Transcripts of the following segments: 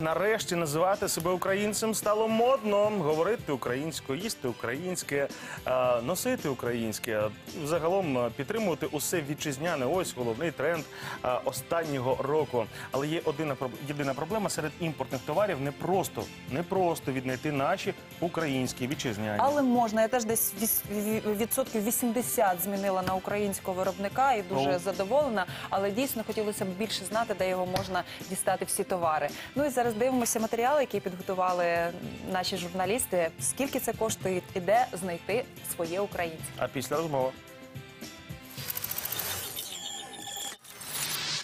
Нарешті називати себе українцем стало модно. Говорити українською, їсти українське, е, носити українське, загалом е, підтримувати усе вітчизняне. Ось головний тренд е, останнього року. Але є одна єдина проблема серед імпортних товарів. Не просто не просто віднайти наші українські вітчизняні. Але можна. Я теж десь відсотків 80 змінила на українського виробника і дуже задоволена. Але дійсно хотілося б більше знати, де його можна дістати всі товари. Ну і зараз дивимося матеріали, які підготували наші журналісти. Скільки це коштує і де знайти своє українське. А після розмови.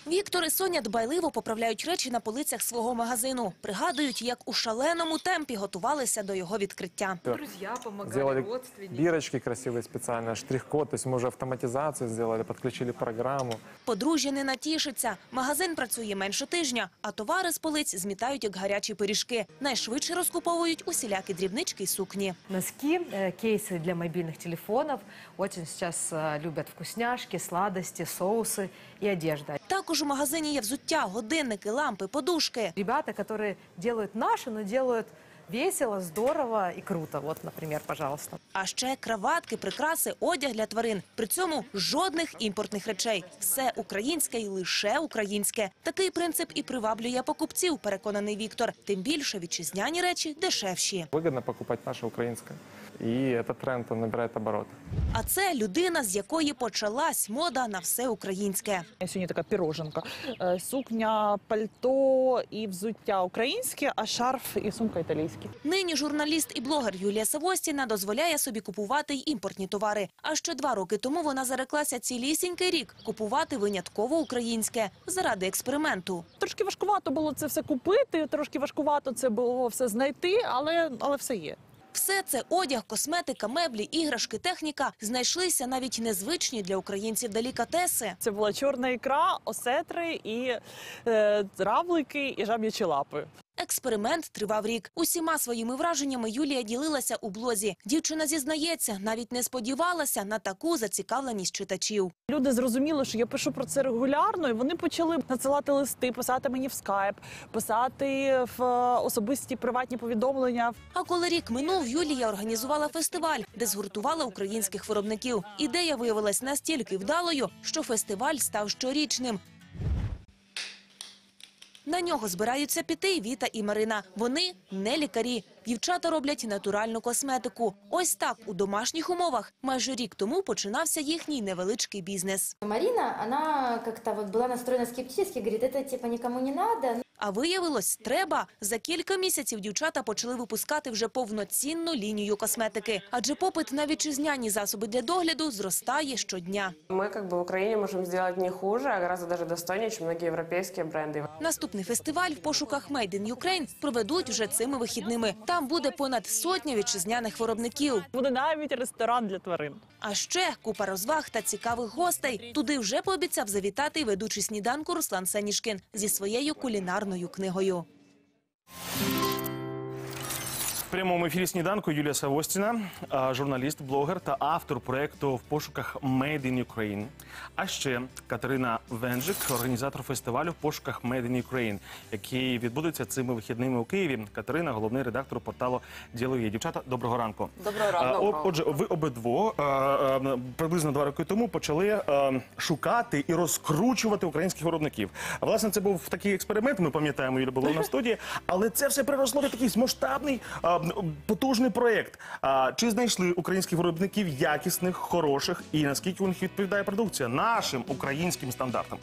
Віктор і Соня дбайливо поправляють речі на полицях свого магазину. Пригадують, як у шаленому темпі готувалися до його відкриття. Друзья помогали, Сделали бирочки красивые специально, штрих-код, то есть мы уже автоматизацию сделали, подключили программу. Подружжя не натішиться. Магазин працює менше тижня, а товари з полиць змітають як гарячі пиріжки. Найшвидше розкуповують усілякі дрібнички й сукні. Носки, э, кейсы для мобильных телефонов. Очень сейчас э, любят вкусняшки, сладости, соусы и одежда. Також у магазині є взуття, годинники, лампи, подушки. Ребята, которые делают наши, но делают весело, здорово и круто. Вот, например, пожалуйста. А ще краватки, прикраси, одяг для тварин. При цьому жодних імпортних речей. Все українське і лише українське. Такий принцип і приваблює покупців, переконаний Віктор. Тим більше вітчизняні речі дешевші. Выгодно покупать наше украинское. И этот тренд он набирает обороты. А це людина, з якої почалась мода на все українське. Сьогодні така піроженка. Е, Сукня, пальто і взуття українське, а шарф і сумка італійські. Нині журналіст і блогер Юлія Савостіна дозволяє собі купувати й імпортні товари. А ще два роки тому вона зареклася цілісінький рік купувати винятково українське заради експерименту. Трошки важкувато було це все купити, трошки важкувато це було все знайти, але, але все є. Все це одяг, косметика, меблі, іграшки, техніка знайшлися навіть незвичні для українців делікатеси. Це була чорна ікра, осетри і е, равлики і жаб'ячі лапи. Експеримент тривав рік. Усіма своїми враженнями Юлія ділилася у блозі. Дівчина зізнається, навіть не сподівалася на таку зацікавленість читачів. Люди зрозуміли, що я пишу про це регулярно, і вони почали надсилати листи, писати мені в скайп, писати в е, особисті приватні повідомлення. А коли рік минув, Юлія організувала фестиваль, де згуртувала українських виробників. Ідея виявилась настільки вдалою, що фестиваль став щорічним. На нього збираються піти Віта і Марина. Вони не лікарі. Дівчата роблять натуральну косметику. Ось так у домашніх умовах. Майже рік тому починався їхній невеличкий бізнес. Марина, вона як-то вот была настроена скептически, говорит, это типа никому не надо. А виявилось, треба. За кілька місяців дівчата почали випускати вже повноцінну лінію косметики. Адже попит на вітчизняні засоби для догляду зростає щодня. Мы как бы в Украине можем сделать не хуже, а гораздо даже достойнее, чем многие европейские бренды. Наступний фестиваль в пошуках Made in Ukraine проведуть вже цими вихідними. Там буде понад сотня вітчизняних виробників. Буде навіть ресторан для тварин. А ще купа розваг та цікавих гостей. Туди вже пообіцяв завітати й ведучий сніданку Руслан Сенішкін зі своєю кулінарною книгою. В прямому ефірі сніданку Юлія Савостіна, журналіст, блогер та автор проєкту в пошуках Made in Ukraine. А ще Катерина Венжик, організатор фестивалю в пошуках Made in Ukraine, який відбудеться цими вихідними у Києві. Катерина, головний редактор порталу Діло є. Дівчата, доброго ранку. Доброго ранку. Отже, ви обидво приблизно два роки тому почали шукати і розкручувати українських виробників. Власне, це був такий експеримент. Ми пам'ятаємо, Юля була на студії, але це все переросло в такий масштабний потужний проєкт. А, Чи знайшли українських виробників якісних, хороших, і наскільки у них відповідає продукція нашим українським стандартам?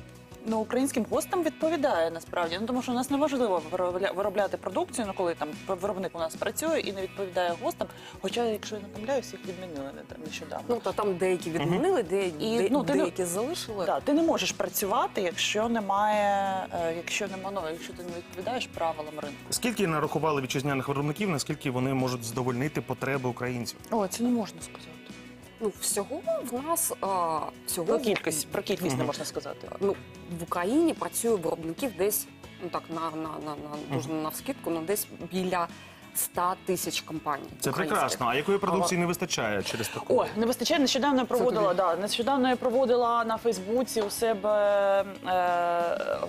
Ну, українським гостям відповідає насправді. Ну тому що у нас виробля- виробляти продукцію, ну коли там виробник у нас працює і не відповідає гостам. Хоча, якщо я не помиляюсь, їх відмінили не там нещодавно. Ну, то там деякі відмінили, де, І, де- ну, ти не- деякі залишили. Да, ти не можеш працювати, якщо немає, е, якщо нема, ну, якщо ти не відповідаєш правилам ринку. Скільки нарахували вітчизняних виробників, наскільки вони можуть задовольнити потреби українців? О, це не можна сказати. Ну, всього в нас а, всього Про кількість, про кількість не можна сказати. ну, в Україні працює виробників десь ну так на, на, на, на дуже навскидку, ну десь біля 100 тисяч компаній. Це українських. прекрасно. А якої продукції не вистачає через таку? О, не вистачає. Нещодавно я проводила, да, нещодавно я проводила на Фейсбуці у себе е,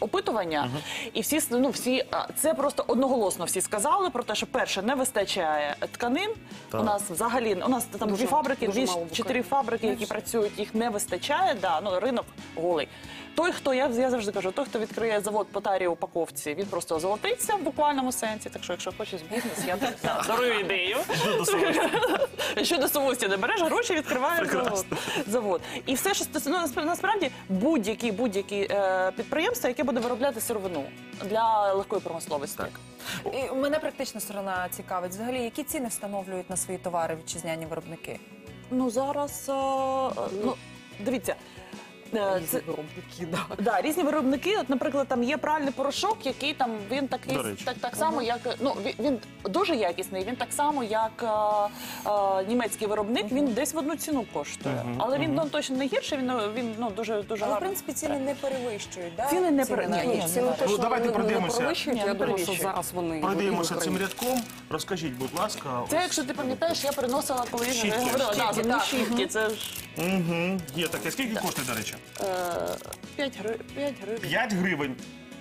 опитування, і всі ну всі це просто одноголосно всі сказали про те, що перше не вистачає тканин. Так. У нас взагалі у нас там Дуже- дві фабрики, дві чотири фабрики, які працюють, їх не вистачає. Да, ну ринок голий. Той, хто я, я завжди кажу, той, хто відкриє завод по тарі упаковці, він просто золотиться в буквальному сенсі. Так що, якщо хочеш бізнес, я да, дарую ідею. Щодо совості не береш гроші, відкриваєш завод. завод. І все, що стосується ну, насправді будь-які будь-які е, підприємства, яке буде виробляти сировину для легкої промисловості. І мене практична сторона цікавить. Взагалі, які ціни встановлюють на свої товари вітчизняні виробники? Ну зараз е, ну дивіться. Е, Це, Виробники, да. да, різні виробники. От, наприклад, там є пральний порошок, який там він такий До речі. так, так само, як ну він, він дуже якісний. Він так само, як е, е, німецький виробник. Він десь в одну ціну коштує, Мгм, але він мгм. ну, точно не гірший. Він він ну дуже дуже Але в принципі ціни не перевищують. Да? Ціни не пере- ні, ні, ціни товари? точно Ну, давайте не- не пройдемося. перевищують. Ні, Я не думаю, що перевищують. зараз вони Пройдемося в цим Україні. рядком. Розкажіть, будь ласка. Це, якщо ти пам'ятаєш, я переносила, коли я Щітки. говорила, да, Щітки, зубні так. щітки. Це ж Угу. Є таке. Скільки коштує, до речі? Е, 5 гривень. 5 гривень. 5 гривень.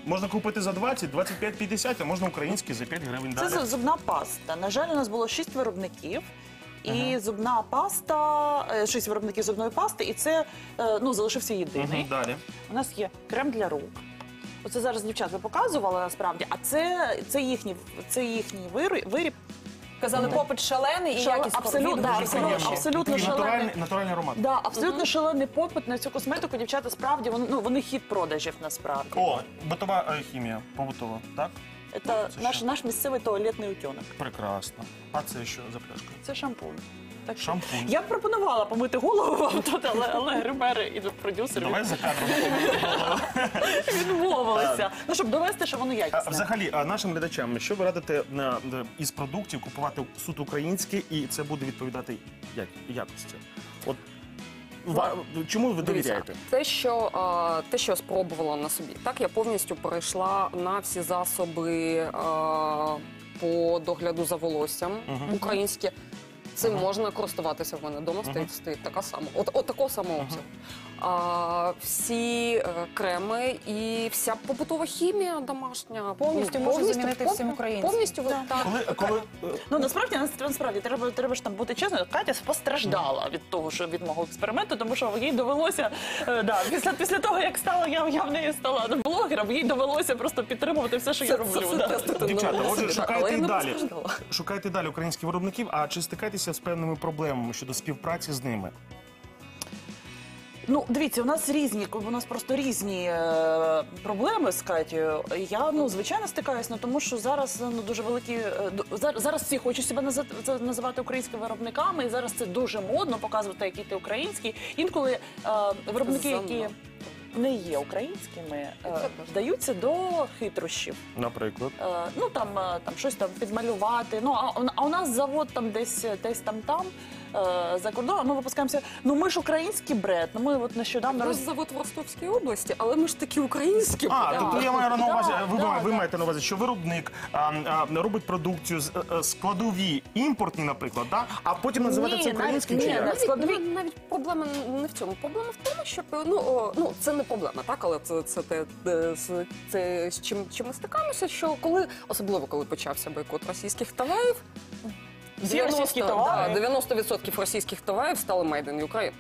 Можна купити за 20, 25, 50, а можна український за 5 гривень. Це зубна паста. На жаль, у нас було 6 виробників. І зубна паста, е, шість виробників зубної пасти, і це е, ну залишився єдиний. Мгм, Далі. У нас є крем для рук. Оце зараз дівчата показували насправді, а це, це їхній це їхній вирі- виріб. Казали, попит шалений і Шале- якість абсолютно, да, абсолютно, Такий шалений. натуральний, натуральний аромат. Да, абсолютно шалений попит на цю косметику. Дівчата справді вони, ну, вони хід продажів насправді. О, битова е, хімія, побутова, так? Це це наш, що? наш місцевий туалетний утюнок. Прекрасно. А це що за пляшка? Це шампунь. Так Шампунь. я б пропонувала помити голову вам тут, але, але гримери і продюсери Давай за кадром. відмовилися. Ну, щоб довести, що воно А, якісне. Взагалі, а нашим глядачам, що ви радите на, на- із продуктів купувати суто українське, і це буде відповідати як, якості? От ва- чому ви Дивіться, довіряєте? те, що те, що я спробувала на собі, так я повністю перейшла на всі засоби по догляду за волоссям українські. Цим можна користуватися в мене. Вдома стоїть, стоїть така сама, от, от такого самого обсягу. А, всі е, креми і вся побутова хімія домашня Повністю можна замінити пов- всім українським. Повністю так. Коли, коли е, Ну насправді нас- насправді треба, треба ж там бути чесною. Катя постраждала від того, що від мого експерименту, тому що їй довелося е, да, після, після того, як стала я, я в неї стала блогером, їй довелося просто підтримувати все, що я роблю. да. Дівчата, отже, шукайте і далі. Шукайте далі українських виробників, а чи стикаєтеся з певними проблемами щодо співпраці з ними? Ну, дивіться, у нас різні, у нас просто різні е, проблеми з Катєю. Я ну звичайно стикаюсь, ну тому що зараз ну дуже великі е, д- зараз, зараз всі хочуть себе наза- за- називати українськими виробниками, і зараз це дуже модно показувати, який ти український. Інколи е, виробники, які не є українськими, е, вдаються до хитрощів. Наприклад. Е, ну там, е, там щось там підмалювати. Ну а, а у нас завод там десь десь там там е, за кордоном. Ми випускаємося. Ну ми ж український бренд. Ну ми от нещодавно роз... завод в Ростовській області, але ми ж такі українські. А, Да. тобто я маю на увазі, Да, ви, да, ви да. маєте на увазі, що виробник а, а, робить продукцію з е, складові імпортні, наприклад, да? а потім називати Ні, це українським навіть- чи ні, як? навіть- Навіть, складові- навіть, навіть проблема не в цьому. Проблема в тому, що ну, о, ну це не проблема, так, але це, це, те, де- з- це з чим, чим ми стикаємося, що коли, особливо коли почався бойкот російських товарів, Всі російські товари. Да, 90% російських товарів стали made in Ukraine.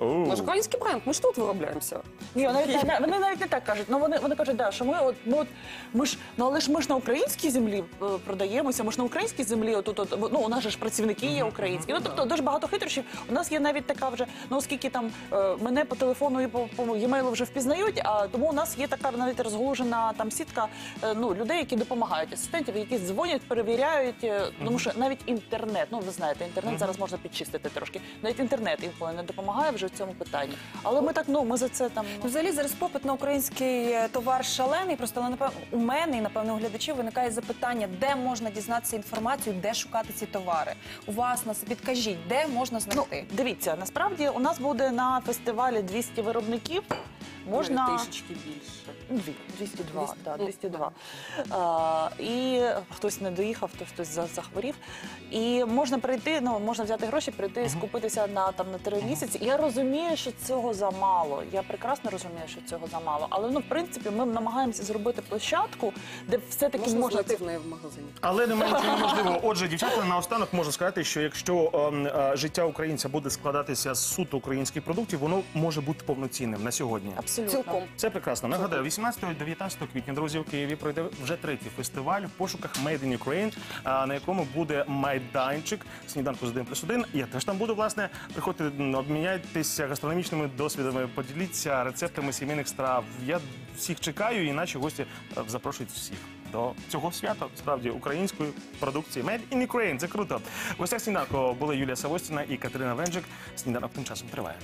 Ми ж український бренд, ми ж тут виробляємося. Ні, навіть, не- вони навіть не так кажуть. Ну вони, вони кажуть, да, що ми от ми от ми ж ну але ж ми ж на українській землі е, продаємося. Ми ж на українській землі. От, от, ну у нас же ж працівники є українські. Ну тобто дуже багато хитрощів. У нас є навіть така вже ну оскільки там е, мене по телефону і по, по e вже впізнають. А тому у нас є така навіть розголужена там сітка е, ну людей, які допомагають асистентів, які дзвонять, перевіряють. е, Тому що навіть інтернет, ну ви знаєте, інтернет зараз можна підчистити трошки. Навіть інтернет інколи не допомагає вже в цьому питанні. Але ми так ну ми за це там. Ну, Взагалі зараз попит на український е, товар шалений. Просто але напевно у мене і напевно у глядачів виникає запитання, де можна дізнатися інформацію, де шукати ці товари. У вас нас підкажіть, де можна Ну, знайти. дивіться, насправді у нас буде на фестивалі 200 виробників. Можна Навіть трішечки більше. Дві, 202, 200, да, ну, 202. А, і хтось не доїхав, то хтось за- захворів. І можна прийти, ну можна взяти гроші, прийти, скупитися на там на три місяці. Я розумію, що цього замало. Я прекрасно розумію, що цього замало. Але ну, в принципі, ми намагаємося зробити площадку, де все-таки Можна можна, знайти в неї в магазині. Але немає нічого неможливого. Отже, дівчата, наостанок можу сказати, що якщо ем, е, життя українця буде складатися з суто українських продуктів, воно може бути повноцінним на сьогодні. Абсолютно. Цілком. Це прекрасно. Нагадаю, 18-19 квітня, друзі, у Києві пройде вже третій фестиваль в пошуках Made in Ukraine, а, на якому буде майданчик сніданку з 1 плюс 1. Я теж там буду, власне, приходьте, обміняйтеся гастрономічними досвідами, поділіться рецептами сімейних страв. Я всіх чекаю, і наші гості е, запрошують всіх. До цього свята справді української продукції Made in Ukraine. Це круто. В гостях сніданку були Юлія Савостіна і Катерина Венджик. Сніданок тим часом триває.